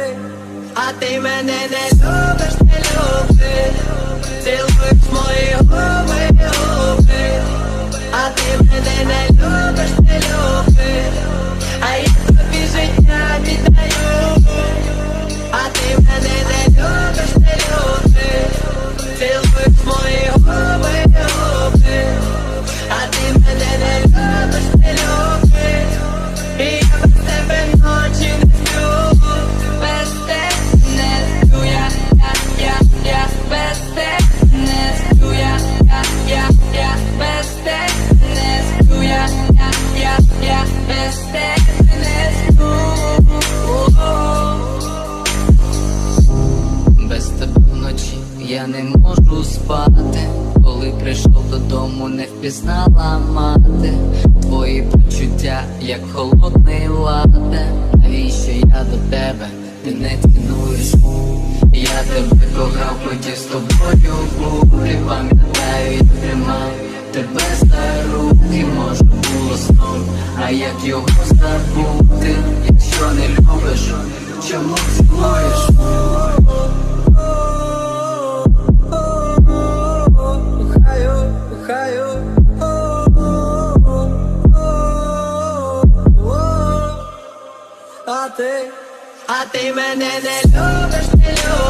любиш, а ти мене не любиш, не любиш, ти любиш мої губи. Я не можу спати. Коли прийшов додому, не впізнала мати. Твої почуття, як холодний лате. Навіщо я до тебе? Ти не цінуєш. Я тебе кохав, хотів з тобою бути. Пам'ятаю, я тримав тебе за руки, може було сном. А як його забути, якщо не любиш, чому ти, а ти мене не любиш, не любиш.